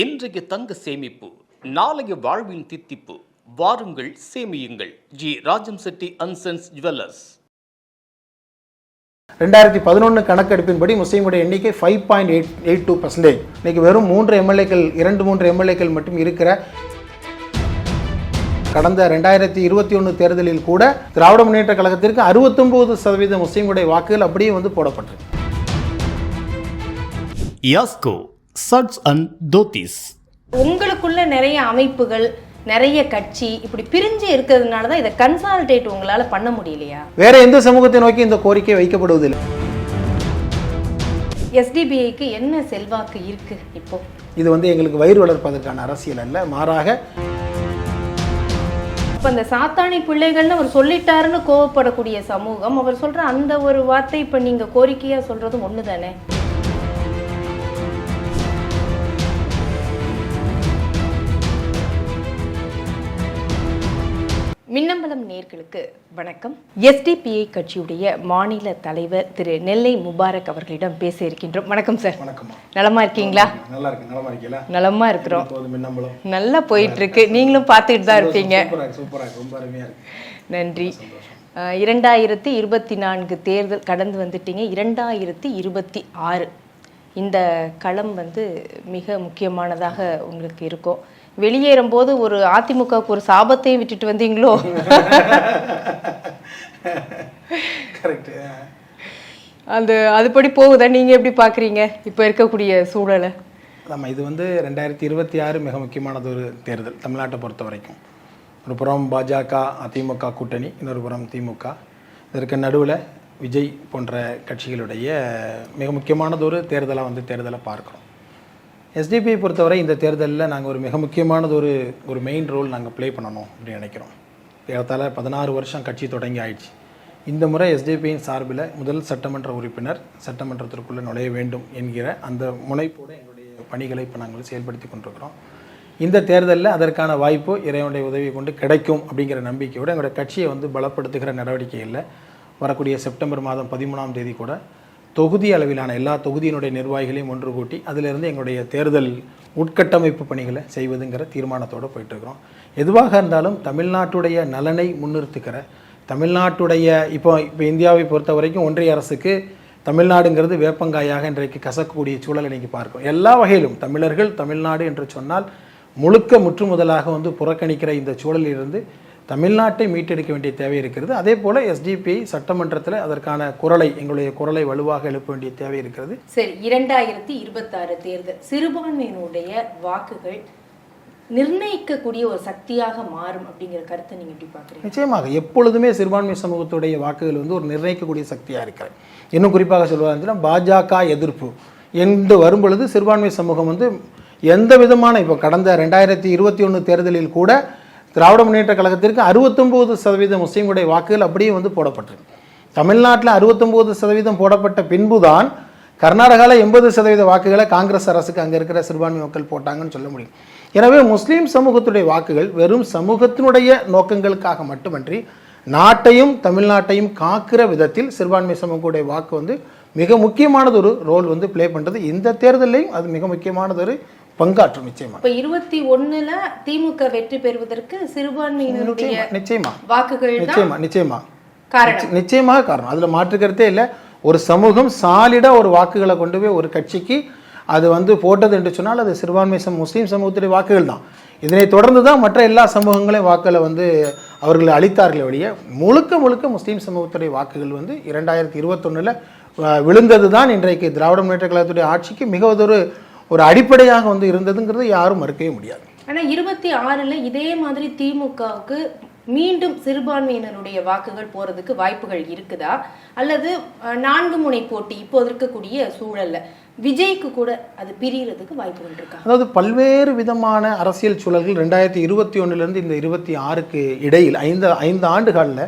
இன்றைய தங்க சேமிப்பு நாளைய வாழ்வின் தித்திப்பு. வாருங்கள் சேமியுங்கள். G. Rajam Chetty and sons jewellers ரெண்டாயிரத்தி பதினொன்று கணக்கெடுப்பின்படி முஸ்லீம்களுடைய எண்ணிக்கை five point eight eight two percentage இன்னைக்கு வெறும் மூன்று எம்எல்ஏக்கள் இரண்டு மூன்று எம்எல்ஏக்கள் மட்டும் இருக்கிற கடந்த ரெண்டாயிரத்தி இருபத்தி ஒன்று தேர்தலில் கூட திராவிட முன்னேற்ற கழகத்திற்கு அறுபத்தொம்போது சதவீத முஸ்லீம்களுடைய வாக்குகள் அப்படியே வந்து போடப்பட்டிருக்கு. யாஸ்கோ சட்ஸ் அண்ட் தோத்திஸ் உங்களுக்குள்ள நிறைய அமைப்புகள் நிறைய கட்சி இப்படி பிரிஞ்சு இருக்கிறதுனால தான் இதை கன்சால்டேட் உங்களால பண்ண முடியலையா? வேற எந்த சமூகத்தை நோக்கி இந்த கோரிக்கை வைக்கப்படுவதில்லை. எஸ்டிபிஐக்கு என்ன செல்வாக்கு இருக்கு இப்போ? இது வந்து எங்களுக்கு வயிறு வளர்ப்பதற்கான அரசியல் அல்ல. மாறாக இப்போ இந்த சாத்தானி பிள்ளைகள்னு அவர் சொல்லிட்டாருன்னு கோவப்படக்கூடிய சமூகம் அவர் சொல்ற அந்த ஒரு வார்த்தை இப்போ நீங்க கோரிக்கையா சொல்றதும் ஒன்று தானே மின்னம்பலம் நேர்களுக்கு வணக்கம். எஸ்டிபிஐ கட்சியுடைய மாநில தலைவர் திரு நெல்லை முபாரக் அவர்களிடம் பேச இருக்கின்றோம். வணக்கம் சார். வணக்கம்மா. நலமா இருக்கீங்களா? நல்லா இருக்கு நலமா இருக்கீங்களா? நலமா இருக்கிறோம். நல்லா போயிட்டு இருக்கு. நீங்களும் பார்த்துட்டு தான் இருப்பீங்க. நன்றி. இரண்டாயிரத்தி இருபத்தி நான்கு தேர்தல் கடந்து வந்துட்டீங்க. இரண்டாயிரத்தி இருபத்தி ஆறு. இந்த களம் வந்து மிக முக்கியமானதாக உங்களுக்கு இருக்கும். வெளியேறும் போது ஒரு அதிமுகவுக்கு ஒரு சாபத்தையும் விட்டுட்டு வந்தீங்களோ? அந்த அதுபடி போகுதா? நீங்க எப்படி பாக்குறீங்க இப்போ இருக்கக்கூடிய சூழலை? ஆமாம் இது வந்து ரெண்டாயிரத்தி இருபத்தி ஆறு மிக முக்கியமானது ஒரு தேர்தல் தமிழ்நாட்டை பொறுத்த வரைக்கும். ஒரு புறம் பாஜக அதிமுக கூட்டணி இன்னொரு புறம் திமுக. இதற்கு நடுவில் விஜய் போன்ற கட்சிகளுடைய மிக முக்கியமானது ஒரு தேர்தலாக வந்து தேர்தலை பார்க்குறோம். எஸ்டிபியை பொறுத்தவரை இந்த தேர்தலில் நாங்கள் ஒரு மிக முக்கியமானது ஒரு ஒரு மெயின் ரோல் நாங்கள் ப்ளே பண்ணணும் அப்படின்னு நினைக்கிறோம். ஏறத்தாழ பதினாறு வருஷம் கட்சி தொடங்கி ஆயிடுச்சு. இந்த முறை எஸ்டிபியின் சார்பில் முதல் சட்டமன்ற உறுப்பினர் சட்டமன்றத்திற்குள்ளே நுழைய வேண்டும் என்கிற அந்த முனைப்போடு எங்களுடைய பணிகளை இப்போ நாங்கள் செயல்படுத்தி கொண்டிருக்கிறோம். இந்த தேர்தலில் அதற்கான வாய்ப்பு இறைவனுடைய உதவி கொண்டு கிடைக்கும் அப்படிங்கிற நம்பிக்கையோடு எங்களுடைய கட்சியை வந்து பலப்படுத்துகிற நடவடிக்கையில் வரக்கூடிய செப்டம்பர் மாதம் பதிமூணாம் தேதி கூட தொகுதி அளவிலான எல்லா தொகுதியினுடைய நிர்வாகிகளையும் ஒன்று கூட்டி அதிலிருந்து எங்களுடைய தேர்தல் உட்கட்டமைப்பு பணிகளை செய்வதுங்கிற தீர்மானத்தோடு போயிட்டுருக்கிறோம். எதுவாக இருந்தாலும் தமிழ்நாட்டுடைய நலனை முன்னிறுத்துக்கிற தமிழ்நாட்டுடைய இப்போ இப்போ இந்தியாவை பொறுத்த வரைக்கும் ஒன்றிய அரசுக்கு தமிழ்நாடுங்கிறது வேப்பங்காயாக இன்றைக்கு கசக்கக்கூடிய சூழல் இன்னைக்கு பார்க்கும் எல்லா வகையிலும் தமிழர்கள் தமிழ்நாடு என்று சொன்னால் முழுக்க முற்று முதலாக வந்து புறக்கணிக்கிற இந்த சூழலிலிருந்து தமிழ்நாட்டை மீட்டெடுக்க வேண்டிய தேவை இருக்கிறது. அதே போல் எஸ்டிபிஐ சட்டமன்றத்தில் அதற்கான குரலை எங்களுடைய குரலை வலுவாக எழுப்ப வேண்டிய தேவை இருக்கிறது. சரி இரண்டாயிரத்தி இருபத்தாறு தேர்தல். சிறுபான்மையினுடைய வாக்குகள் நிர்ணயிக்கக்கூடிய ஒரு சக்தியாக மாறும் அப்படிங்கிற கருத்தை நீங்க எப்படி பாக்குறீங்க நிச்சயமாக எப்பொழுதுமே சிறுபான்மை சமூகத்துடைய வாக்குகள் வந்து ஒரு நிர்ணயிக்கக்கூடிய சக்தியாக இருக்கிறது. இன்னும் குறிப்பாக சொல்வதாக பாஜக எதிர்ப்பு. என்று வரும்பொழுது சிறுபான்மை சமூகம் வந்து எந்த விதமான இப்போ கடந்த ரெண்டாயிரத்தி இருபத்தி ஒன்று தேர்தலில் கூட திராவிட முன்னேற்ற கழகத்திற்கு அறுபத்தொம்போது சதவீத முஸ்லீம்களுடைய வாக்குகள் அப்படியே வந்து போடப்பட்டிருக்கு. தமிழ்நாட்டில் அறுபத்தொம்போது சதவீதம் போடப்பட்ட பின்புதான் கர்நாடகாவில் எண்பது சதவீத வாக்குகளை காங்கிரஸ் அரசுக்கு அங்கே இருக்கிற சிறுபான்மை மக்கள் போட்டாங்கன்னு சொல்ல முடியும். எனவே முஸ்லீம் சமூகத்துடைய வாக்குகள் வெறும் சமூகத்தினுடைய நோக்கங்களுக்காக மட்டுமன்றி நாட்டையும் தமிழ்நாட்டையும் காக்கிற விதத்தில் சிறுபான்மை சமூகத்துடைய வாக்கு வந்து மிக முக்கியமானது ஒரு ரோல் வந்து ப்ளே பண்ணுறது இந்த தேர்தலையும் அது மிக முக்கியமானது ஒரு பங்காற்றும் நிச்சயமா. இப்ப இருபத்தி ஒண்ணுல திமுக வெற்றி பெறுவதற்கு சிறுபான்மையினருடைய நிச்சயமா வாக்குகள் நிச்சயமா நிச்சயமா. காரணம். நிச்சயமாக காரணம். அதில் மாற்றுக்கருத்தே இல்லை. ஒரு சமூகம் சாலிடாக ஒரு வாக்குகளை கொண்டு போய் ஒரு கட்சிக்கு அது வந்து போட்டது என்று சொன்னால் அது சிறுபான்மை சம முஸ்லீம் சமூகத்துடைய வாக்குகள் தான். இதனை தொடர்ந்து தான் மற்ற எல்லா சமூகங்களையும் வாக்களை வந்து அவர்கள் அளித்தார்கள் வழிய முழுக்க முழுக்க முஸ்லீம் சமூகத்துடைய வாக்குகள் வந்து இரண்டாயிரத்தி இருபத்தொன்னில் விழுந்தது தான் இன்றைக்கு திராவிட முன்னேற்ற கழகத்துடைய ஆட்சிக்கு மிக ஒரு ஒரு அடிப்படையாக வந்து இருந்ததுங்கிறது யாரும் மறுக்கவே முடியாது. ஆனா இருபத்தி ஆறுல இதே மாதிரி திமுகவுக்கு மீண்டும் சிறுபான்மையினருடைய வாக்குகள் போறதுக்கு வாய்ப்புகள் இருக்குதா? அல்லது நான்கு முனை போட்டி இப்போது இருக்கக்கூடிய சூழல்ல விஜய்க்கு கூட அது பிரியறதுக்கு வாய்ப்புகள் இருக்கா? அதாவது பல்வேறு விதமான அரசியல் சூழல்கள் ரெண்டாயிரத்தி இருபத்தி ஒன்றுலேருந்து இந்த இருபத்தி ஆறுக்கு இடையில் ஐந்து ஐந்து ஆண்டுகளில்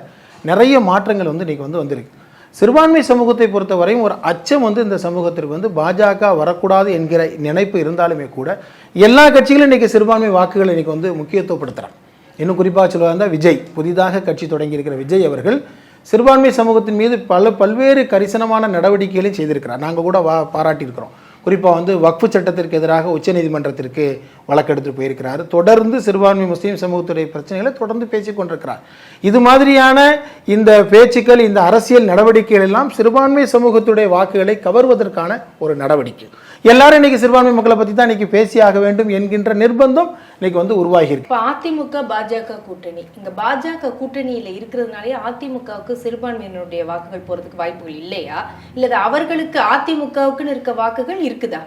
நிறைய மாற்றங்கள் வந்து இன்றைக்கி வந்து வந்திருக்கு. சிறுபான்மை சமூகத்தை பொறுத்தவரையும் ஒரு அச்சம் வந்து இந்த சமூகத்திற்கு வந்து பாஜக வரக்கூடாது என்கிற நினைப்பு இருந்தாலுமே கூட எல்லா கட்சிகளும் இன்றைக்கி சிறுபான்மை வாக்குகள் இன்றைக்கி வந்து முக்கியத்துவப்படுத்துகிறாங்க இன்னும் குறிப்பாக சொல்லுவாங்க விஜய் புதிதாக கட்சி தொடங்கியிருக்கிற விஜய் அவர்கள் சிறுபான்மை சமூகத்தின் மீது பல பல்வேறு கரிசனமான நடவடிக்கைகளையும் செய்திருக்கிறார். நாங்கள் கூட வா பாராட்டியிருக்கிறோம். குறிப்பாக வந்து வக்ஃபு சட்டத்திற்கு எதிராக உச்சநீதிமன்றத்திற்கு வழக்கெடுத்து போயிருக்கிறார். தொடர்ந்து சிறுபான்மை முஸ்லீம் சமூகத்துடைய பிரச்சனைகளை தொடர்ந்து பேசிக்கொண்டிருக்கிறார் இது மாதிரியான இந்த பேச்சுக்கள் இந்த அரசியல் நடவடிக்கைகள் எல்லாம் சிறுபான்மை சமூகத்துடைய வாக்குகளை கவர்வதற்கான ஒரு நடவடிக்கை. எல்லாரும் இன்னைக்கு சிறுபான்மை மக்களை பற்றி தான் இன்னைக்கு பேசியாக வேண்டும் என்கின்ற நிர்பந்தம் இன்னைக்கு வந்து உருவாகி இருக்கு. இப்ப அதிமுக பாஜக கூட்டணி. இங்க பாஜக கூட்டணியில இருக்கிறதுனாலே அதிமுகவுக்கு சிறுபான்மையினருடைய வாக்குகள் போறதுக்கு வாய்ப்புகள் இல்லையா? இல்ல அவர்களுக்கு அதிமுகவுக்குன்னு இருக்க வாக்குகள் இருக்குதா?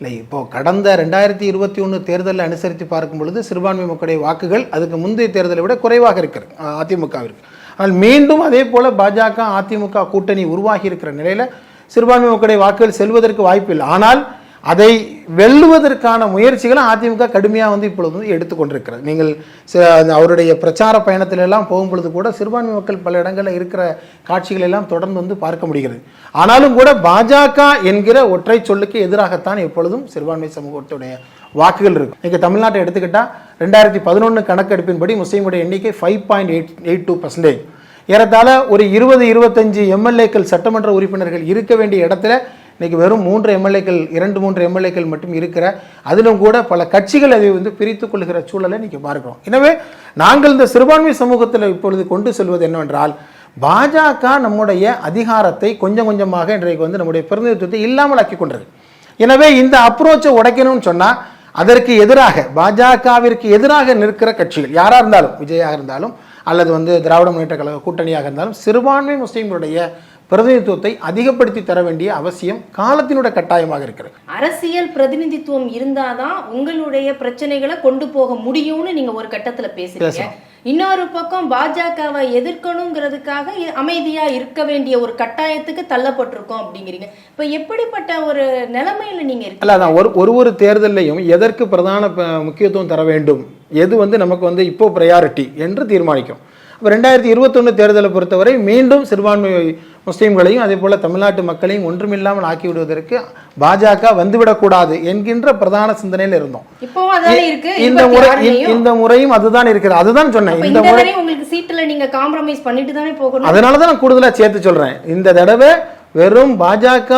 இல்லை இப்போ கடந்த ரெண்டாயிரத்தி இருபத்தி ஒன்று தேர்தலை அனுசரித்து பார்க்கும் பொழுது சிறுபான்மை மக்களுடைய வாக்குகள் அதுக்கு முந்தைய தேர்தலை விட குறைவாக இருக்கிறது அதிமுகவிற்கு. ஆனால் மீண்டும் அதே போல பாஜக அதிமுக கூட்டணி உருவாகி இருக்கிற நிலையில் சிறுபான்மை மக்களுடைய வாக்குகள் செல்வதற்கு வாய்ப்பில்லை ஆனால் அதை வெல்லுவதற்கான முயற்சிகளை அதிமுக கடுமையாக வந்து இப்பொழுது வந்து எடுத்துக்கொண்டிருக்கிறது நீங்கள் ச- அவருடைய பிரச்சார பயணத்திலெல்லாம் போகும்பொழுது போகும் பொழுது கூட சிறுபான்மை மக்கள் பல இடங்களில் இருக்கிற காட்சிகளை எல்லாம் தொடர்ந்து வந்து பார்க்க முடிகிறது. ஆனாலும் கூட பாஜக என்கிற ஒற்றை சொல்லுக்கு எதிராகத்தான் எப்பொழுதும் சிறுபான்மை சமூகத்துடைய வாக்குகள் இருக்கும் நீங்கள் தமிழ்நாட்டை எடுத்துக்கிட்டால் ரெண்டாயிரத்தி பதினொன்று கணக்கெடுப்பின்படி முஸ்லீமுடைய எண்ணிக்கை five point eight eight two percentage ஏறத்தாழ ஒரு இருபது இருபத்தஞ்சு எம்எல்ஏக்கள் சட்டமன்ற உறுப்பினர்கள் இருக்க வேண்டிய இடத்துல இன்றைக்கி வெறும் மூன்று எம்எல்ஏக்கள் இரண்டு மூன்று எம்எல்ஏக்கள் மட்டும் இருக்கிற அதிலும் கூட பல கட்சிகள் அதை வந்து பிரித்து கொள்கிற சூழலை இன்னைக்கு பார்க்கிறோம். எனவே நாங்கள் இந்த சிறுபான்மை சமூகத்தில் இப்பொழுது கொண்டு செல்வது என்னவென்றால் பாஜக நம்முடைய அதிகாரத்தை கொஞ்சம் கொஞ்சமாக இன்றைக்கு வந்து நம்முடைய பிரதிநிதித்துவத்தை இல்லாமல் ஆக்கி கொண்டது. எனவே இந்த அப்ரோச்சை உடைக்கணும்னு சொன்னால் அதற்கு எதிராக பாஜகவிற்கு எதிராக நிற்கிற கட்சிகள் யாராக இருந்தாலும் விஜயாக இருந்தாலும் அல்லது வந்து திராவிட முன்னேற்ற கழக கூட்டணியாக இருந்தாலும் சிறுபான்மை முஸ்லீம்களுடைய பிரதிநிதித்துவத்தை அதிகப்படுத்தி தர வேண்டிய அவசியம் காலத்தினுடைய கட்டாயமாக இருக்கிறது. அரசியல் பிரதிநிதித்துவம் இருந்தாதான் உங்களுடைய பிரச்சனைகளை கொண்டு போக முடியும்னு நீங்க ஒரு கட்டத்துல பேசுறீங்க. இன்னொரு பக்கம் பாஜகவை எதிர்க்கணுங்கிறதுக்காக அமைதியா இருக்க வேண்டிய ஒரு கட்டாயத்துக்கு தள்ளப்பட்டிருக்கோம் அப்படிங்கிறீங்க. இப்ப எப்படிப்பட்ட ஒரு நிலைமையில நீங்க அதான் ஒரு ஒரு ஒரு தேர்தலையும் எதற்கு பிரதான முக்கியத்துவம் தர வேண்டும்? எது வந்து நமக்கு வந்து இப்போ ப்ரையாரிட்டி என்று தீர்மானிக்கும். அப்போ ரெண்டாயிரத்தி இருபத்தொன்று தேர்தலை பொறுத்தவரை மீண்டும் சிறுபான்மை முஸ்லீம்களையும் அதே போல் தமிழ்நாட்டு மக்களையும் ஒன்றுமில்லாமல் ஆக்கி விடுவதற்கு பாஜக வந்துவிடக்கூடாது என்கின்ற பிரதான சிந்தனையில் இருந்தோம். இந்த முறை. இந்த முறையும் அதுதான் இருக்கிறது. அதுதான் சொன்னேன். இந்த முறை உங்களுக்கு சீட்டுல நீங்க காம்ப்ரமைஸ் பண்ணிட்டு தானே போகணும்? அதனால தான் நான் கூடுதலாக சேர்த்து சொல்றேன். இந்த தடவை வெறும் பாஜக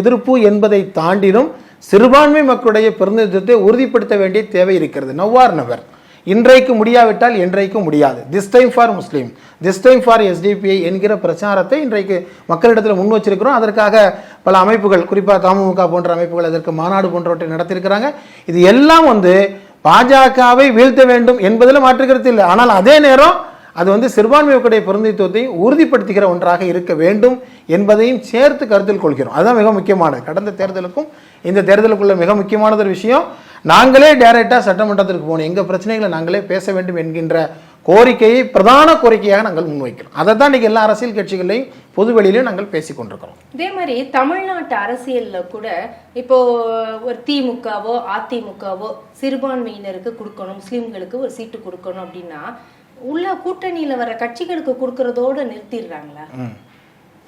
எதிர்ப்பு என்பதை தாண்டிலும் சிறுபான்மை மக்களுடைய பிரதிநிதித்துவத்தை உறுதிப்படுத்த வேண்டிய தேவை இருக்கிறது. நவ்வார் நவர் இன்றைக்கு முடியாவிட்டால் என்றைக்கும் முடியாது. This time for Muslim this time for SDPI என்கிற பிரச்சாரத்தை இன்றைக்கு மக்களிடத்தில் முன் வச்சிருக்கிறோம். அதற்காக பல அமைப்புகள் குறிப்பாக தமுக போன்ற அமைப்புகள் அதற்கு மாநாடு போன்றவற்றை நடத்தியிருக்கிறாங்க. இது எல்லாம் வந்து பாஜகவை வீழ்த்த வேண்டும் என்பதில் மாற்றுக்கிறது இல்லை. ஆனால் அதே நேரம் அது வந்து சிறுபான்மை மக்களுடைய பிரதிநிதித்துவத்தை உறுதிப்படுத்துகிற ஒன்றாக இருக்க வேண்டும் என்பதையும் சேர்த்து கருத்தில் கொள்கிறோம். அதுதான் மிக முக்கியமானது. கடந்த தேர்தலுக்கும் இந்த தேர்தலுக்குள்ள மிக முக்கியமானது ஒரு விஷயம் நாங்களே டைரெக்டாக சட்டமன்றத்திற்கு போகணும். எங்கள் பிரச்சனைகளை நாங்களே பேச வேண்டும் என்கின்ற கோரிக்கையை பிரதான கோரிக்கையாக நாங்கள் முன்வைக்கிறோம். அதை தான் இன்றைக்கி எல்லா அரசியல் கட்சிகளையும் பொதுவெளியிலையும் நாங்கள் பேசிக் கொண்டிருக்கிறோம் இதே மாதிரி தமிழ்நாட்டு அரசியல்ல கூட இப்போ ஒரு திமுகவோ அதிமுகவோ சிறுபான்மையினருக்கு கொடுக்கணும் முஸ்லிம்களுக்கு ஒரு சீட்டு கொடுக்கணும் அப்படின்னா உள்ள கூட்டணியில வர கட்சிகளுக்கு கொடுக்கறதோட நிறுத்திடுறாங்களா?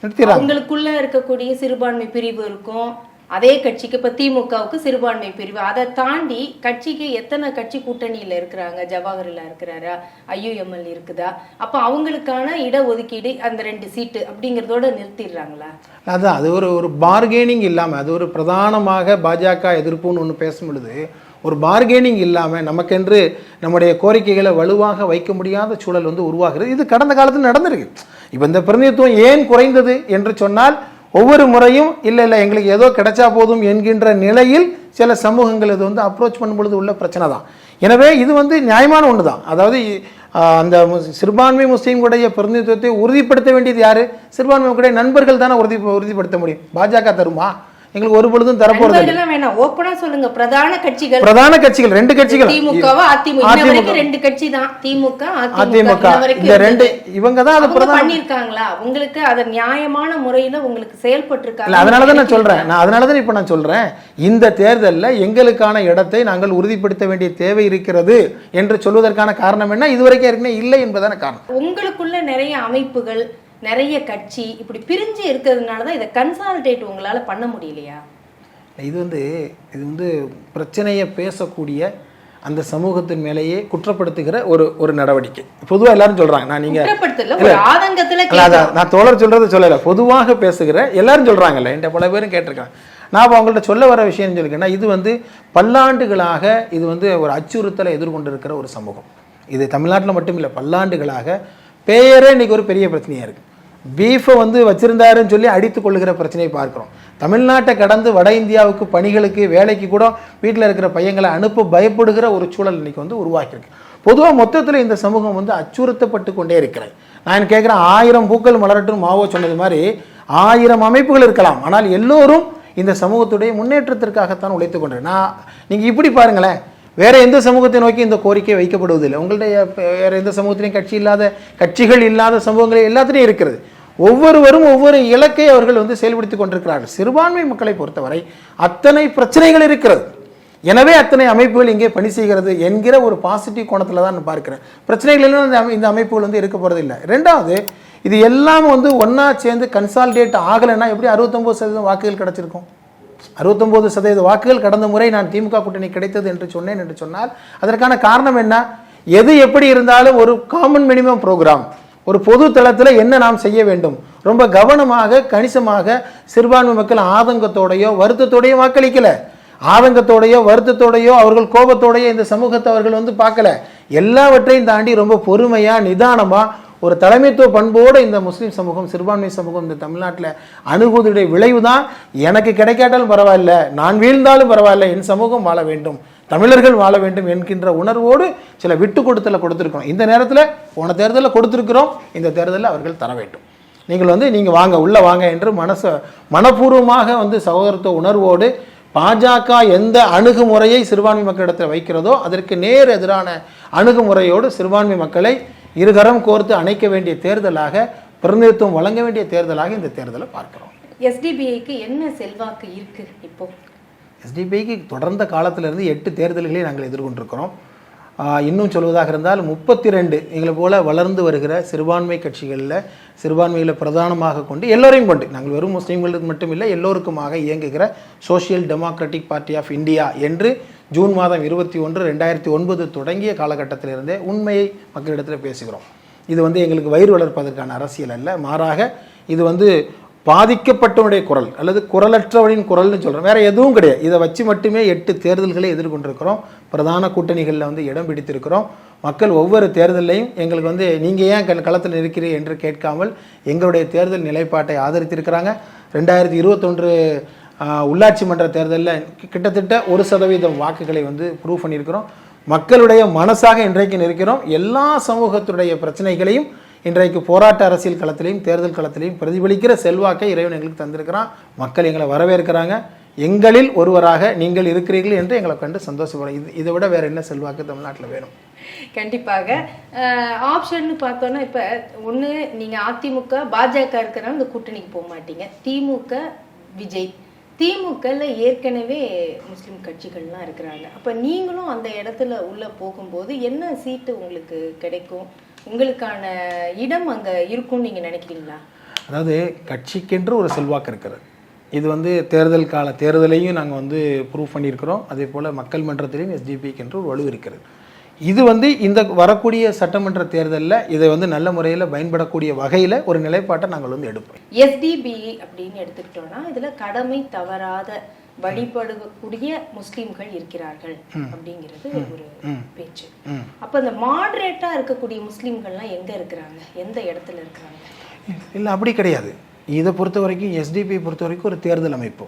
நிறுத்திடுறாங்க. அவங்களுக்குள்ள இருக்கக்கூடிய சிறுபான்மை பிரிவு இருக்கும். அதே கட்சிக்கு இப்போ திமுகவுக்கு சிறுபான்மை பிரிவு. அதை தாண்டி கட்சிக்கு எத்தனை கட்சி கூட்டணியில் இருக்கிறாங்க? ஜவாஹர்லா இருக்கிறாரா? ஐயுஎம்எல் இருக்குதா? அப்போ அவங்களுக்கான இடஒதுக்கீடு அந்த ரெண்டு சீட்டு அப்படிங்கிறதோட நிறுத்திடுறாங்களா? அதான் அது ஒரு ஒரு பார்கெனிங் இல்லாமல் அது ஒரு பிரதானமாக பாஜக எதிர்ப்புன்னு ஒன்று பேசும் பொழுது ஒரு பார்கெனிங் இல்லாமல் நமக்கென்று நம்முடைய கோரிக்கைகளை வலுவாக வைக்க முடியாத சூழல் வந்து உருவாகிறது. இது கடந்த காலத்தில் நடந்திருக்கு. இப்போ இந்த பிரதிநிதித்துவம் ஏன் குறைந்தது என்று சொன்னால் ஒவ்வொரு முறையும் இல்லை இல்லை எங்களுக்கு ஏதோ கிடைச்சா போதும் என்கின்ற நிலையில் சில சமூகங்கள் இது வந்து அப்ரோச் பண்ணும் பொழுது உள்ள பிரச்சனை தான். எனவே இது வந்து நியாயமான ஒன்று தான். அதாவது அந்த சிறுபான்மை முஸ்லீம்களுடைய பிரதிநிதித்துவத்தை உறுதிப்படுத்த வேண்டியது யார்? சிறுபான்மை நண்பர்கள் தானே உறுதி உறுதிப்படுத்த முடியும். பாஜக தருமா? எங்களுக்கு ஒரு பொழுதும் தரப்போறது இல்லை. வேணாம். ஓப்பனா சொல்லுங்க. பிரதான கட்சிகள். பிரதான கட்சிகள் ரெண்டு கட்சிகள். திமுகவா அதிமுக. வரைக்கும் ரெண்டு கட்சி தான். திமுக அதிமுக. இந்த ரெண்டு. இவங்க தான் அது பிரதான பண்ணிருக்காங்களா? உங்களுக்கு அது நியாயமான முறையில உங்களுக்கு இல்ல செயல்பட்டிருக்காங்க அதனால தான் நான் சொல்றேன். நான் அதனால தான் இப்போ நான் சொல்றேன். இந்த தேர்தலில் எங்களுக்கான இடத்தை நாங்கள் உறுதிப்படுத்த வேண்டிய தேவை இருக்கிறது என்று சொல்வதற்கான காரணம் என்ன? இதுவரைக்கும் ஏற்கனவே இல்லை என்பதான காரணம். உங்களுக்குள்ள நிறைய அமைப்புகள் நிறைய கட்சி இப்படி பிரிஞ்சு இருக்கிறதுனால தான் இதை கன்சால்டேட் உங்களால பண்ண முடியலையா? இது வந்து இது வந்து பிரச்சனையை பேசக்கூடிய அந்த சமூகத்தின் மேலேயே குற்றப்படுத்துகிற ஒரு ஒரு நடவடிக்கை. பொதுவாக எல்லாரும் சொல்றாங்க. நான் நீங்க குற்றப்படுத்தல? ஒரு ஆதங்கத்துல அல்ல, அதான் நான் தோழர் சொல்றது சொல்லல. பொதுவாக பேசுகிற எல்லாரும் சொல்றாங்கல்ல. என்கிட்ட பல பேரும் கேட்டிருக்காங்க. நான் இப்போ அவங்கள்ட்ட சொல்ல வர விஷயம் சொல்லிக்கேன்னா இது வந்து பல்லாண்டுகளாக இது வந்து ஒரு அச்சுறுத்தலை எதிர்கொண்டிருக்கிற ஒரு சமூகம். இது தமிழ்நாட்டில் மட்டும் இல்லை பல்லாண்டுகளாக பெயரே இன்னைக்கு ஒரு பெரிய பிரச்சனையாக இருக்குது பீஃபை வந்து வச்சிருந்தாருன்னு சொல்லி அடித்து கொள்ளுகிற பிரச்சனையை பார்க்குறோம். தமிழ்நாட்டை கடந்து வட இந்தியாவுக்கு பணிகளுக்கு வேலைக்கு கூட வீட்டில் இருக்கிற பையங்களை அனுப்ப பயப்படுகிற ஒரு சூழல் இன்றைக்கி வந்து உருவாக்கியிருக்கு. பொதுவாக மொத்தத்தில் இந்த சமூகம் வந்து அச்சுறுத்தப்பட்டு கொண்டே இருக்கிறது. நான் கேட்குறேன் ஆயிரம் பூக்கள் மலரட்டும் மாவோ சொன்னது மாதிரி ஆயிரம் அமைப்புகள் இருக்கலாம். ஆனால் எல்லோரும் இந்த சமூகத்துடைய முன்னேற்றத்திற்காகத்தான் உழைத்து கொண்டு நான் நீங்கள் இப்படி பாருங்களேன். வேற எந்த சமூகத்தை நோக்கி இந்த கோரிக்கை வைக்கப்படுவதில்லை. உங்கள்ட்ட வேற எந்த சமூகத்திலையும் கட்சி இல்லாத கட்சிகள் இல்லாத சமூகங்கள் எல்லாத்துலேயும் இருக்கிறது. ஒவ்வொருவரும் ஒவ்வொரு இலக்கை அவர்கள் வந்து செயல்படுத்தி கொண்டிருக்கிறார்கள். சிறுபான்மை மக்களை பொறுத்தவரை அத்தனை பிரச்சனைகள் இருக்கிறது. எனவே அத்தனை அமைப்புகள் இங்கே பணி செய்கிறது என்கிற ஒரு பாசிட்டிவ் கோணத்தில் தான் நான் பார்க்கிறேன். பிரச்சனைகள் எல்லாம் இந்த அமை- இந்த அமைப்புகள் வந்து இருக்க போகிறதில்லை ரெண்டாவது இது எல்லாம் வந்து ஒன்றா சேர்ந்து கன்சால்டேட் ஆகலைன்னா எப்படி அறுபத்தொம்போது சதவீதம் வாக்குகள் கிடச்சிருக்கும்? அறுபத்தொம்போது சதவீத வாக்குகள் கடந்த முறை நான் திமுக கூட்டணி கிடைத்தது என்று சொன்னேன் என்று சொன்னால் அதற்கான காரணம் என்ன? எது எப்படி இருந்தாலும் ஒரு காமன் மினிமம் ப்ரோக்ராம் ஒரு பொது தளத்தில் என்ன நாம் செய்ய வேண்டும்? ரொம்ப கவனமாக கணிசமாக சிறுபான்மை மக்கள் ஆதங்கத்தோடையோ வருத்தத்தோடையோ வாக்களிக்கல. ஆதங்கத்தோடையோ வருத்தத்தோடையோ அவர்கள் கோபத்தோடையோ இந்த சமூகத்தை அவர்கள் வந்து பார்க்கல. எல்லாவற்றையும் தாண்டி ரொம்ப பொறுமையா நிதானமா ஒரு தலைமைத்துவ பண்போடு இந்த முஸ்லீம் சமூகம் சிறுபான்மை சமூகம் இந்த தமிழ்நாட்டில் அணுகுவதுடைய விளைவு தான் எனக்கு கிடைக்காட்டாலும் பரவாயில்ல. நான் வீழ்ந்தாலும் பரவாயில்ல. என் சமூகம் வாழ வேண்டும். தமிழர்கள் வாழ வேண்டும் என்கின்ற உணர்வோடு சில விட்டு கொடுத்தல கொடுத்துருக்கோம் இந்த நேரத்தில் போன தேர்தலில் கொடுத்துருக்குறோம். இந்த தேர்தலில் அவர்கள் தர வேண்டும். நீங்கள் வந்து நீங்கள் வாங்க உள்ளே வாங்க என்று மனசை மனப்பூர்வமாக வந்து சகோதரத்துவ உணர்வோடு பாஜக எந்த அணுகுமுறையை சிறுபான்மை மக்களிடத்தில் வைக்கிறதோ அதற்கு நேர் எதிரான அணுகுமுறையோடு சிறுபான்மை மக்களை இருகரம் கோர்த்து அணைக்க வேண்டிய தேர்தலாக பிரதிநிதித்துவம் வழங்க வேண்டிய தேர்தலாக இந்த தேர்தலை பார்க்கிறோம். எஸ்டிபிஐக்கு என்ன செல்வாக்கு இருக்கு இப்போ? எஸ்டிபிஐக்கு தொடர்ந்த காலத்திலிருந்து எட்டு தேர்தல்களை நாங்கள் எதிர்கொண்டிருக்கிறோம். இன்னும் சொல்வதாக இருந்தால் முப்பத்தி ரெண்டு எங்களை போல வளர்ந்து வருகிற சிறுபான்மை கட்சிகளில் சிறுபான்மையில் பிரதானமாக கொண்டு எல்லோரையும் கொண்டு நாங்கள் வெறும் முஸ்லீம்களுக்கு மட்டுமில்லை எல்லோருக்குமாக இயங்குகிற Social Democratic Party of India என்று ஜூன் மாதம் இருபத்தி ஒன்று ரெண்டாயிரத்தி ஒன்பது தொடங்கிய காலகட்டத்திலிருந்தே உண்மையை மக்களிடத்தில் பேசுகிறோம். இது வந்து எங்களுக்கு வயிறு வளர்ப்பதற்கான அரசியல் அல்ல. மாறாக இது வந்து பாதிக்கப்பட்டவனுடைய குரல் அல்லது குரலற்றவனின் குரல்னு சொல்கிறோம் வேறு எதுவும் கிடையாது. இதை வச்சு மட்டுமே எட்டு தேர்தல்களை எதிர்கொண்டிருக்கிறோம். பிரதான கூட்டணிகளில் வந்து இடம் பிடித்திருக்கிறோம். மக்கள் ஒவ்வொரு தேர்தலையும் எங்களுக்கு வந்து நீங்கள் ஏன் களத்தில் இருக்கிறீர்கள் என்று கேட்காமல் எங்களுடைய தேர்தல் நிலைப்பாட்டை ஆதரித்திருக்கிறாங்க. ரெண்டாயிரத்தி இருபத்தொன்று உள்ளாட்சி மன்ற தேர்தலில் கிட்டத்தட்ட ஒரு சதவீதம் வாக்குகளை வந்து ப்ரூவ் பண்ணியிருக்கிறோம். மக்களுடைய மனசாக இன்றைக்கு நிற்கிறோம். எல்லா சமூகத்துடைய பிரச்சனைகளையும் இன்றைக்கு போராட்ட அரசியல் களத்திலையும் தேர்தல் களத்திலையும் பிரதிபலிக்கிற செல்வாக்கை இறைவன் எங்களுக்கு தந்திருக்கிறான். மக்கள் எங்களை வரவேற்கிறாங்க. எங்களில் ஒருவராக நீங்கள் இருக்கிறீர்கள் என்று எங்களை கண்டு சந்தோஷப்படுறோம். இது இதை விட வேற என்ன செல்வாக்கு தமிழ்நாட்டில் வேணும்? கண்டிப்பாக. ஆப்ஷன் பார்த்தோன்னா இப்போ ஒன்று நீங்கள் அதிமுக பாஜக இருக்கிறனால இந்த கூட்டணிக்கு போக மாட்டீங்க. திமுக விஜய். திமுகல ஏற்கனவே முஸ்லீம் கட்சிகள்லாம் இருக்கிறாங்க. அப்போ நீங்களும் அந்த இடத்துல உள்ளே போகும்போது என்ன சீட்டு உங்களுக்கு கிடைக்கும்? உங்களுக்கான இடம் அங்கே இருக்கும்னு நீங்கள் நினைக்கிறீங்களா? அதாவது கட்சிக்கென்று ஒரு செல்வாக்கு இருக்கிறது. இது வந்து தேர்தல் கால தேர்தலையும் நாங்கள் வந்து ப்ரூவ் பண்ணியிருக்கிறோம். அதே போல் மக்கள் மன்றத்திலையும் எஸ்டிபிக்கு என்று ஒரு வலு இருக்கிறது. இது வந்து இந்த வரக்கூடிய சட்டமன்ற தேர்தலில் இதை வந்து நல்ல முறையில் பயன்படக்கூடிய வகையில் ஒரு நிலைப்பாட்டை நாங்கள் வந்து எடுப்போம். எஸ்டிபிஇ அப்படின்னு எடுத்துக்கிட்டோம்னா இதுல கடமை தவறாத வழிபடக்கூடிய முஸ்லிம்கள் இருக்கிறார்கள் அப்படிங்கிறது ஒரு பேச்சு. அப்ப இந்த மாடரேட்டா இருக்கக்கூடிய முஸ்லிம்கள்லாம் எங்க இருக்கிறாங்க? எந்த இடத்துல இருக்கிறாங்க? இல்லை அப்படி கிடையாது. இதை பொறுத்த வரைக்கும் எஸ்டிபி பொறுத்த வரைக்கும் ஒரு தேர்தல் அமைப்பு.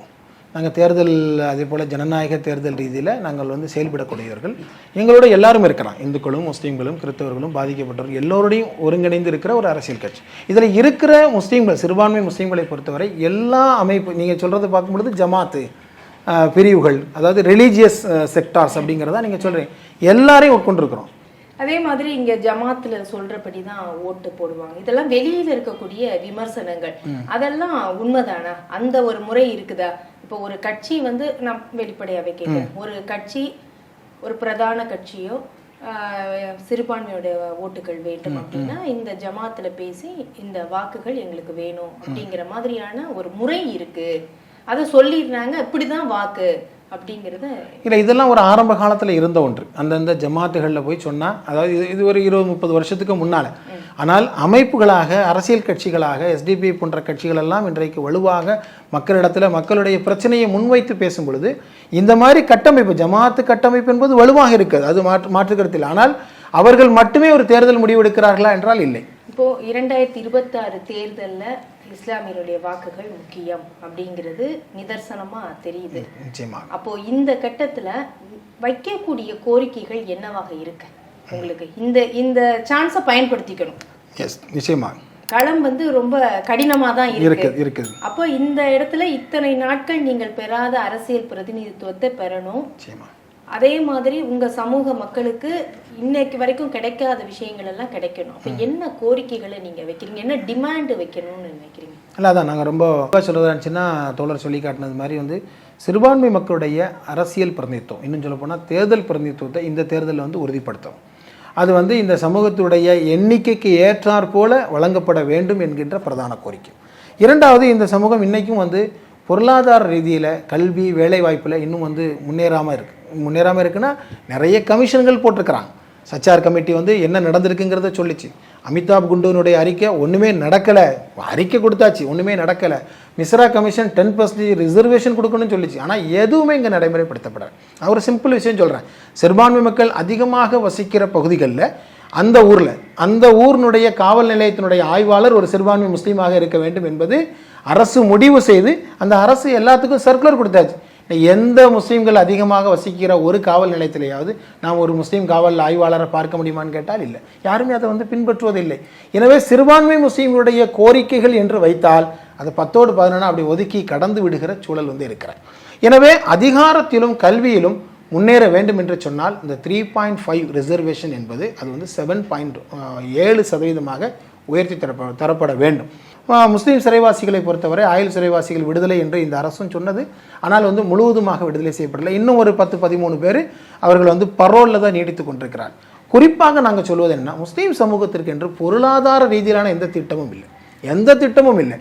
நாங்கள் தேர்தல் அதே போல் ஜனநாயக தேர்தல் ரீதியில் நாங்கள் வந்து செயல்படக்கூடியவர்கள். எங்களோட எல்லாரும் இருக்கிறான் இந்துக்களும் முஸ்லீம்களும் கிறிஸ்தவர்களும் பாதிக்கப்பட்டவர்கள் எல்லோரோடையும் ஒருங்கிணைந்து இருக்கிற ஒரு அரசியல் கட்சி. இதில் இருக்கிற முஸ்லீம்கள் சிறுபான்மை முஸ்லீம்களை பொறுத்தவரை எல்லா அமைப்பு நீங்கள் சொல்கிறத பார்க்கும்பொழுது ஜமாத்து. பிரிவுகள் அதாவது ரிலீஜியஸ் செக்டார்ஸ் அப்படிங்கிறதா நீங்கள் சொல்கிறீங்க எல்லாரையும் உட்கொண்டிருக்கிறோம். அதே மாதிரி இங்க ஜமாத்துல சொல்றபடி தான் ஓட்டு போடுவாங்க. இதெல்லாம் வெளியில இருக்கக்கூடிய விமர்சனங்கள். அதெல்லாம் உண்மைதானா? அந்த ஒரு முறை இருக்குதா? இப்போ ஒரு கட்சி வந்து நான் வெளிப்படையாவே கேட்கிறேன். ஒரு கட்சி ஒரு பிரதான கட்சியோ சிறுபான்மையோட ஓட்டுகள் வேண்டும் அப்படின்னா இந்த ஜமாத்துல பேசி இந்த வாக்குகள் எங்களுக்கு வேணும் அப்படிங்கிற மாதிரியான ஒரு முறை இருக்கு. அதை சொல்லிடுறாங்க இப்படிதான் வாக்கு அப்படிங்கறத இல்லை இதெல்லாம் ஒரு ஆரம்ப காலத்தில் இருந்த ஒன்று. அந்தந்த ஜமாத்துகளில் போய் சொன்னால் அதாவது இது இது ஒரு இருபது முப்பது வருஷத்துக்கு முன்னால். ஆனால் அமைப்புகளாக அரசியல் கட்சிகளாக எஸ்டிபி போன்ற கட்சிகள் எல்லாம் இன்றைக்கு வலுவாக மக்களிடத்தில் மக்களுடைய பிரச்சனையை முன்வைத்து பேசும் பொழுது இந்த மாதிரி கட்டமைப்பு ஜமாத்து கட்டமைப்பு என்பது வலுவாக இருக்குது அது மாற்று மாற்றுக்கருத்தில் ஆனால் அவர்கள் மட்டுமே ஒரு தேர்தல் முடிவெடுக்கிறார்களா என்றால் இல்லை. இப்போ இரண்டாயிரத்தி இருபத்தாறு தேர்தல்ல இஸ்லாமியருடைய வாக்குகள் முக்கியம் அப்படிங்கிறது நிதர்சனமா தெரியுது. அப்போ இந்த கட்டத்துல வைக்கக்கூடிய கோரிக்கைகள் என்னவாக இருக்கு? உங்களுக்கு இந்த இந்த சான்ஸை பயன்படுத்திக்கணும். எஸ் நிச்சயமாக களம் வந்து ரொம்ப கடினமா தான் இருக்கு. இருக்குது அப்போ இந்த இடத்துல இத்தனை நாட்கள் நீங்கள் பெறாத அரசியல் பிரதிநிதித்துவத்தை பெறணும். அதே மாதிரி உங்க சமூக மக்களுக்கு இன்னைக்கு வரைக்கும் கிடைக்காத விஷயங்கள் எல்லாம் கிடைக்கணும். அப்ப என்ன கோரிக்கைகளை நீங்க வைக்கிறீங்க? என்ன டிமாண்ட் வைக்கணும்னு நினைக்கிறீங்க? இல்லை அதான் நாங்கள் ரொம்ப சொல்கிறதா இருந்துச்சுன்னா தோழர் சொல்லி காட்டினது மாதிரி வந்து சிறுபான்மை மக்களுடைய அரசியல் பிரதிநிதித்துவம் இன்னும் சொல்ல போனால் தேர்தல் பிரதிநிதித்துவத்தை இந்த தேர்தலில் வந்து உறுதிப்படுத்தும். அது வந்து இந்த சமூகத்துடைய எண்ணிக்கைக்கு ஏற்றாற் போல வழங்கப்பட வேண்டும் என்கின்ற பிரதான கோரிக்கை. இரண்டாவது இந்த சமூகம் இன்றைக்கும் வந்து பொருளாதார ரீதியில் கல்வி வேலைவாய்ப்பில் இன்னும் வந்து முன்னேறாமல் இருக்கு. முன்னேறாமல் இருக்குன்னா நிறைய கமிஷன்கள் போட்டிருக்கிறாங்க. சச்சார் கமிட்டி வந்து என்ன நடந்திருக்குங்கிறத சொல்லிச்சு. அமிதாப் குண்டுனுடைய அறிக்கை ஒன்றுமே நடக்கலை. அறிக்கை கொடுத்தாச்சு ஒன்றுமே நடக்கலை. Mishra commission ten percentage reservation கொடுக்கணும்னு சொல்லிச்சு. ஆனால் எதுவுமே இங்கே நடைமுறைப்படுத்தப்படாது நான் ஒரு சிம்பிள் விஷயம் சொல்கிறேன் சிறுபான்மை மக்கள் அதிகமாக வசிக்கிற பகுதிகளில் அந்த ஊரில் அந்த ஊரினுடைய காவல் நிலையத்தினுடைய ஆய்வாளர் ஒரு சிறுபான்மை முஸ்லீமாக இருக்க வேண்டும் என்பது அரசு முடிவு செய்து அந்த அரசு எல்லாத்துக்கும் சர்க்குலர் கொடுத்தாச்சு. எந்த முஸ்லீம்கள் அதிகமாக வசிக்கிற ஒரு காவல் நிலையத்திலேயாவது நாம் ஒரு முஸ்லீம் காவல் ஆய்வாளரை பார்க்க முடியுமான்னு கேட்டால் இல்லை. யாருமே அதை வந்து பின்பற்றுவதில்லை. எனவே சிறுபான்மை முஸ்லீம்களுடைய கோரிக்கைகள் என்று வைத்தால் அது பத்தோடு பதினொன்று அப்படி ஒதுக்கி கடந்து விடுகிற சூழல் வந்து இருக்கிறார் எனவே அதிகாரத்திலும் கல்வியிலும் முன்னேற வேண்டும் என்று சொன்னால் இந்த த்ரீ பாயிண்ட் ஃபைவ் ரிசர்வேஷன் என்பது அது வந்து செவன் பாயிண்ட் ஏழு சதவீதமாக உயர்த்தி தரப்ப தரப்பட வேண்டும். முஸ்லீம் சிறைவாசிகளை பொறுத்தவரை ஆயுள் சிறைவாசிகள் விடுதலை என்று இந்த அரசும் சொன்னது. ஆனால் வந்து முழுவதுமாக விடுதலை செய்யப்படலை. இன்னும் ஒரு பத்து பதிமூணு பேர் அவர்கள் வந்து பரோலில் தான் நீடித்து கொண்டிருக்கிறார். குறிப்பாக நாங்கள் சொல்வது என்ன முஸ்லீம் சமூகத்திற்கு என்று பொருளாதார ரீதியிலான எந்த திட்டமும் இல்லை. எந்த திட்டமும் இல்லை.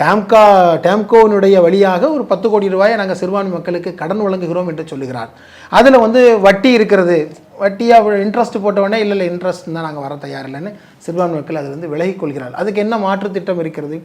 டேம்கா டேம்கோவினுடைய வழியாக ஒரு பத்து கோடி ரூபாயை நாங்கள் சிறுபான்மை மக்களுக்கு கடன் வழங்குகிறோம் என்று சொல்லுகிறார். அதில் வந்து வட்டி இருக்கிறது. வட்டியாக இன்ட்ரெஸ்ட் போட்டவொடனே இல்லை இல்லை இன்ட்ரெஸ்ட் தான் நாங்கள் வர தயார் இல்லைன்னு சிறுபான்மை மக்கள் அதிலிருந்து விலகிக் கொள்கிறார். அதுக்கு என்ன மாற்று திட்டம் இருக்கிறது?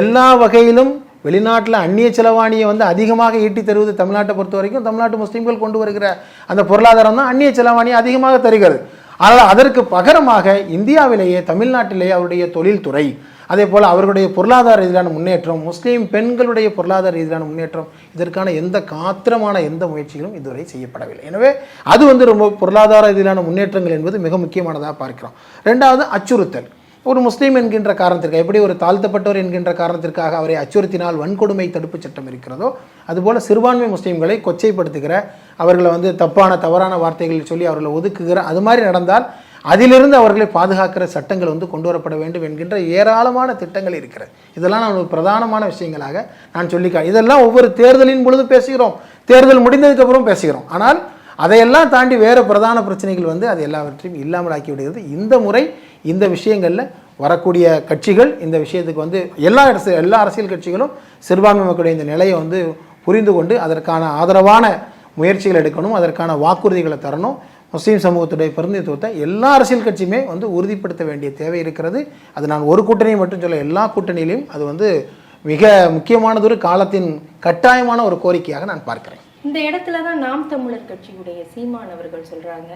எல்லா வகையிலும் வெளிநாட்டில் அந்நிய செலவாணியை வந்து அதிகமாக ஈட்டி தருவது தமிழ்நாட்டை பொறுத்த வரைக்கும் தமிழ்நாட்டு முஸ்லீம்கள் கொண்டு வருகிற அந்த பொருளாதாரம் தான் அந்நிய செலவாணியை அதிகமாக தருகிறது. ஆனால் அதற்கு பகரமாக இந்தியாவிலேயே தமிழ்நாட்டிலேயே அவருடைய தொழில்துறை அதே போல் அவர்களுடைய பொருளாதார ரீதியிலான முன்னேற்றம் முஸ்லீம் பெண்களுடைய பொருளாதார ரீதியிலான முன்னேற்றம் இதற்கான எந்த காத்திரமான எந்த முயற்சிகளும் இதுவரை செய்யப்படவில்லை. எனவே அது வந்து ரொம்ப பொருளாதார ரீதியிலான முன்னேற்றங்கள் என்பது மிக முக்கியமானதாக பார்க்கிறோம். ரெண்டாவது அச்சுறுத்தல். ஒரு முஸ்லீம் என்கின்ற காரணத்திற்காக எப்படி ஒரு தாழ்த்தப்பட்டவர் என்கின்ற காரணத்திற்காக அவரை அச்சுறுத்தினால் வன்கொடுமை தடுப்புச் சட்டம் இருக்கிறதோ அதுபோல் சிறுபான்மை முஸ்லீம்களை கொச்சைப்படுத்துகிற அவர்களை வந்து தப்பான தவறான வார்த்தைகள் சொல்லி அவர்களை ஒதுக்குகிற அது மாதிரி நடந்தால் அதிலிருந்து அவர்களை பாதுகாக்கிற சட்டங்கள் வந்து கொண்டு வரப்பட வேண்டும் என்கின்ற ஏராளமான திட்டங்கள் இருக்கிறது. இதெல்லாம் நான் ஒரு பிரதானமான விஷயங்களாக நான் சொல்லிக்கா இதெல்லாம் ஒவ்வொரு தேர்தலின் பொழுது பேசுகிறோம். தேர்தல் முடிந்ததுக்கப்புறம் பேசுகிறோம். ஆனால் அதையெல்லாம் தாண்டி வேறு பிரதான பிரச்சனைகள் வந்து அது எல்லாவற்றையும் இல்லாமல் ஆக்கி விடுகிறது. இந்த முறை இந்த விஷயங்களில் வரக்கூடிய கட்சிகள் இந்த விஷயத்துக்கு வந்து எல்லா அரசு எல்லா அரசியல் கட்சிகளும் சிறுபான்மை மக்களுடைய இந்த நிலையை வந்து புரிந்து கொண்டு அதற்கான ஆதரவான முயற்சிகள் எடுக்கணும். அதற்கான வாக்குறுதிகளை தரணும். முஸ்லீம் சமூகத்துடைய பிரதிநிதித்துவத்தை எல்லா அரசியல் கட்சியுமே வந்து உறுதிப்படுத்த வேண்டிய தேவை இருக்கிறது. அது நான் ஒரு கூட்டணியை மட்டும் சொல்ல எல்லா கூட்டணியிலையும் அது வந்து மிக முக்கியமானதொரு காலத்தின் கட்டாயமான ஒரு கோரிக்கையாக நான் பார்க்கிறேன். இந்த இடத்துல தான் நாம் தமிழர் கட்சியுடைய சீமான் அவர்கள் சொல்கிறாங்க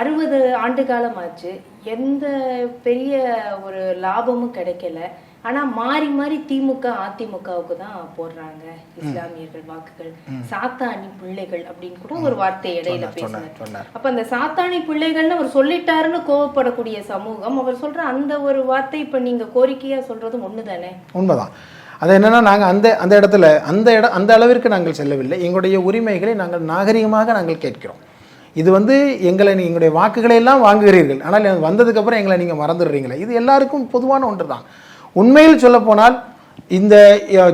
அறுபது ஆண்டு காலம் ஆச்சு எந்த பெரிய ஒரு லாபமும் கிடைக்கல. ஆனா மாறி மாறி திமுக அதிமுகவுக்கு தான் போடுறாங்க இஸ்லாமியர்கள் வாக்குகள். சாத்தானி பிள்ளைகள் அப்படின்னு கூட ஒரு வார்த்தை இடையில பேசினார். அப்ப அந்த சாத்தானி பிள்ளைகள்னு அவர் சொல்லிட்டாருன்னு கோவப்படக்கூடிய சமூகம் அவர் சொல்ற அந்த ஒரு வார்த்தை இப்ப நீங்க கோரிக்கையா சொல்றதும் ஒண்ணுதானே? உண்மைதான். அது என்னன்னா நாங்கள் அந்த அந்த இடத்துல அந்த இடம் அந்த அளவிற்கு நாங்கள் செல்லவில்லை. எங்களுடைய உரிமைகளை நாங்கள் நாகரிகமாக நாங்கள் கேட்கிறோம். இது வந்து எங்களை எங்களுடைய வாக்குகளை எல்லாம் வாங்குகிறீர்கள். ஆனால் வந்ததுக்கப்புறம் எங்களை நீங்கள் மறந்துடுறீங்களே. இது எல்லாருக்கும் பொதுவான ஒன்று தான் உண்மையில் சொல்லப்போனால் இந்த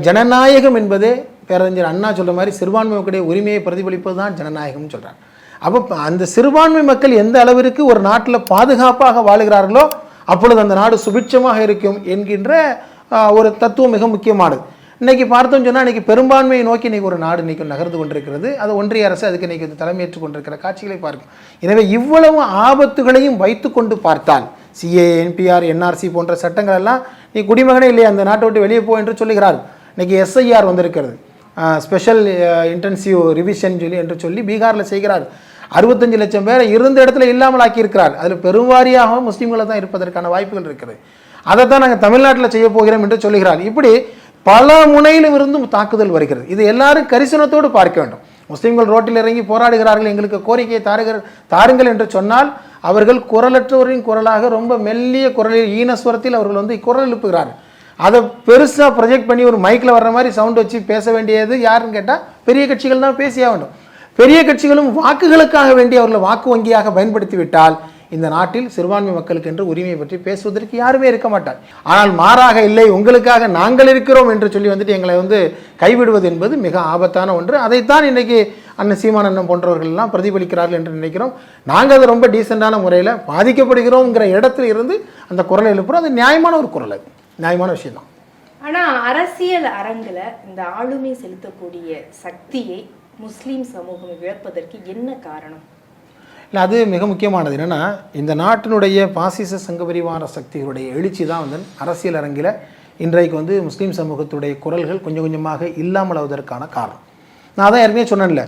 ஜனநாயகம் என்பது பேரறிஞர் அண்ணா சொல்ற மாதிரி சிறுபான்மை மக்களுடைய உரிமையை பிரதிபலிப்பது தான் ஜனநாயகம்னு சொல்கிறார் அப்போ அந்த சிறுபான்மை மக்கள் எந்த அளவிற்கு ஒரு நாட்டில் பாதுகாப்பாக வாழுகிறார்களோ அப்பொழுது அந்த நாடு சுபிட்சமாக இருக்கும் என்கின்ற ஒரு தத்துவம் மிக முக்கியமானது. இன்றைக்கி பார்த்தோம் சொன்னால் இன்றைக்கி பெரும்பான்மையை நோக்கி இன்னைக்கு ஒரு நாடு இன்றைக்கி நகர்ந்து கொண்டிருக்கிறது. அது ஒன்றிய அரசு அதுக்கு இன்றைக்கி தலைமையேற்றுக் கொண்டிருக்கிற காட்சிகளை பார்க்கும். எனவே இவ்வளவு ஆபத்துகளையும் வைத்துக்கொண்டு பார்த்தால் சிஏ என்பிஆர் என்ஆர்சி போன்ற சட்டங்கள் எல்லாம் நீ குடிமகனே இல்லையா? அந்த நாட்டை விட்டு வெளியே போ என்று சொல்லுகிறார். இன்றைக்கி எஸ்ஐஆர் வந்திருக்கிறது. ஸ்பெஷல் இன்டென்சிவ் ரிவிஷன் சொல்லி என்று சொல்லி பீகாரில் செய்கிறார். அறுபத்தஞ்சு லட்சம் பேரை இருந்த இடத்துல இல்லாமல் ஆக்கியிருக்கிறார். அதில் பெருவாரியாக முஸ்லீம்களை தான் இருப்பதற்கான வாய்ப்புகள் இருக்கிறது அதை தான் நாங்கள் தமிழ்நாட்டில் செய்ய போகிறோம் என்று சொல்லுகிறார். இப்படி பல முனையிலும் இருந்தும் தாக்குதல் வருகிறது. இது எல்லாரும் கரிசனத்தோடு பார்க்க வேண்டும். முஸ்லீம்கள் ரோட்டில் இறங்கி போராடுகிறார்கள் எங்களுக்கு கோரிக்கையை தாருகிற தாருங்கள் என்று சொன்னால் அவர்கள் குரலற்றவரின் குரலாக ரொம்ப மெல்லிய குரலில் ஈனஸ்வரத்தில் அவர்கள் வந்து குரல் எழுப்புகிறார்கள் அதை பெருசாக ப்ரொஜெக்ட் பண்ணி ஒரு மைக்கில் வர்ற மாதிரி சவுண்ட் வச்சு பேச வேண்டியது யாருன்னு கேட்டால் பெரிய கட்சிகள் தான் பேசியாக வேண்டும் பெரிய கட்சிகளும் வாக்குகளுக்காக வேண்டி அவர்களை வாக்கு வங்கியாக பயன்படுத்தி விட்டால் இந்த நாட்டில் சிறுபான்மை மக்களுக்கு என்று உரிமையை பற்றி பேசுவதற்கு யாருமே இருக்க மாட்டார். ஆனால் மாறாக இல்லை உங்களுக்காக நாங்கள் இருக்கிறோம் என்று சொல்லி வந்துட்டு எங்களை வந்து கைவிடுவது என்பது மிக ஆபத்தான ஒன்று. அதைத்தான் இன்றைக்கி அண்ணன் சீமான் அண்ணன் போன்றவர்கள் எல்லாம் பிரதிபலிக்கிறார்கள் என்று நினைக்கிறோம். நாங்கள் அது ரொம்ப டீசெண்டான முறையில் பாதிக்கப்படுகிறோங்கிற இடத்துல இருந்து அந்த குரலை எழுப்புறோம். அது நியாயமான ஒரு குரல் அது. நியாயமான விஷயம் தான் ஆனால் அரசியல் அரங்கில் இந்த ஆளுமை செலுத்தக்கூடிய சக்தியை முஸ்லீம் சமூகம் இழப்பதற்கு என்ன காரணம்? இல்லை அது மிக முக்கியமானது. என்னென்னா இந்த நாட்டினுடைய பாசிச சங்கபரிவார சக்திகளுடைய எழுச்சி தான் வந்து அரசியல் அரங்கில் இன்றைக்கு வந்து முஸ்லீம் சமூகத்துடைய குரல்கள் கொஞ்சம் கொஞ்சமாக இல்லாமல் ஆவதற்கான காரணம். நான் அதான் ஏற்கனவே சொன்னேன்ல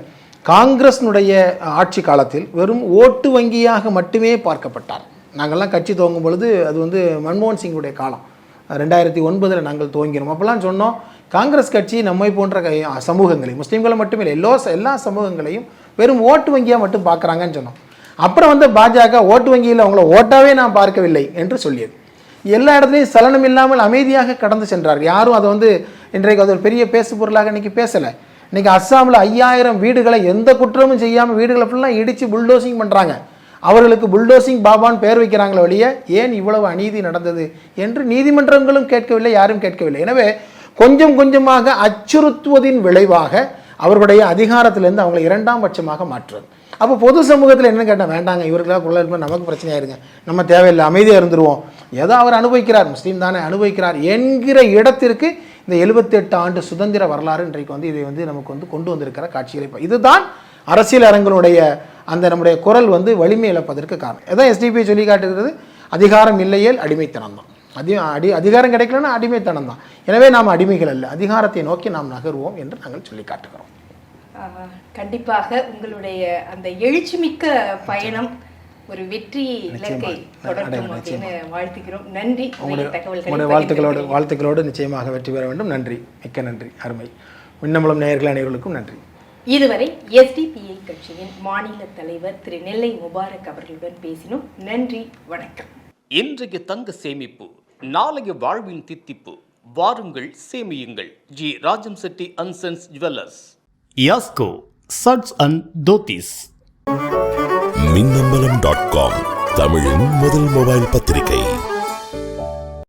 காங்கிரஸ்னுடைய ஆட்சி காலத்தில் வெறும் ஓட்டு வங்கியாக மட்டுமே பார்க்கப்பட்டார். நாங்கள்லாம் கட்சி துவங்கும் பொழுது அது வந்து மன்மோகன் சிங்குடைய காலம். ரெண்டாயிரத்தி ஒன்பதில் நாங்கள் துவங்கினோம். அப்போல்லாம் சொன்னோம் காங்கிரஸ் கட்சி நம்மை போன்ற சமூகங்களையும் சமூகங்களை முஸ்லீம்களை மட்டுமே இல்லை எல்லோ எல்லா சமூகங்களையும் வெறும் ஓட்டு வங்கியாக மட்டும் பார்க்குறாங்கன்னு சொன்னோம். அப்புறம் வந்து பாஜக ஓட்டு வங்கியில் அவங்கள ஓட்டாவே நான் பார்க்கவில்லை என்று சொல்லியது. எல்லா இடத்துலையும் சலனம் இல்லாமல் அமைதியாக கடந்து சென்றார் யாரும் அதை வந்து இன்றைக்கு அது ஒரு பெரிய பேசு பொருளாக இன்னைக்கு பேசலை. இன்றைக்கி அஸ்ஸாமில் ஐயாயிரம் வீடுகளை எந்த குற்றமும் செய்யாமல் வீடுகளை ஃபுல்லாக இடித்து புல்டோசிங் பண்ணுறாங்க அவர்களுக்கு புல்டோசிங் பாபான்னு பெயர் வைக்கிறாங்களே வழியே ஏன் இவ்வளவு அநீதி நடந்தது என்று நீதிமன்றங்களும் கேட்கவில்லை யாரும் கேட்கவில்லை. எனவே கொஞ்சம் கொஞ்சமாக அச்சுறுத்துவதின் விளைவாக அவர்களுடைய அதிகாரத்திலிருந்து அவங்களை இரண்டாம் பட்சமாக மாற்றுறது அப்போ பொது சமூகத்தில் என்னன்னு கேட்டால் வேண்டாங்க இவர்களாக குள்ள இருப்போம் நமக்கு பிரச்சனையாக இருங்க நம்ம தேவையில்லை அமைதியாக இருந்துருவோம். ஏதோ அவர் அனுபவிக்கிறார் முஸ்லீம் தானே அனுபவிக்கிறார் என்கிற இடத்திற்கு இந்த 78 ஆண்டு சுதந்திர வரலாறு இன்றைக்கு வந்து இதை வந்து நமக்கு வந்து கொண்டு வந்திருக்கிற காட்சிகளை. இதுதான் அரசியல் அரங்களுடைய அந்த நம்முடைய குரல் வந்து வலிமை இழப்பதற்கு காரணம். எதான் எஸ்டிபி சொல்லி காட்டுகிறது அதிகாரம் இல்லையேல் அடிமைத்தனம் தான். அதி அடி அதிகாரம் கிடைக்கலன்னா அடிமைத்தனம் தான். எனவே நாம் அடிமைகள் அல்ல அதிகாரத்தை நோக்கி நாம் நகருவோம் என்று நாங்கள் சொல்லி காட்டுகிறோம். கண்டிப்பாக உங்களுடைய அந்த எழுச்சிமிக்க பயணம் ஒரு வெற்றி இலக்கை தொடரும் அப்படின்னு வாழ்த்துக்கிறோம் நன்றி. உங்களுடைய வாழ்த்துக்களோடு வாழ்த்துக்களோடு நிச்சயமாக வெற்றி பெற வேண்டும். நன்றி. மிக்க நன்றி. அருமை. விண்ணம்பலம் நேயர்கள் அனைவர்களுக்கும் நன்றி. இதுவரை எஸ்டிபிஐ கட்சியின் மாநில தலைவர் திரு நெல்லை முபாரக் அவர்களுடன் பேசினோம். நன்றி. வணக்கம். இன்றைய தங்க சேமிப்பு நாளைய வாழ்வின் தித்திப்பு. வாருங்கள் சேமியுங்கள். G. Rajam Chetty and sons jewellers. Yasco shirts and dhotis Minnambalam dot com தமிழின் முதல் மொபைல் பத்திரிகை.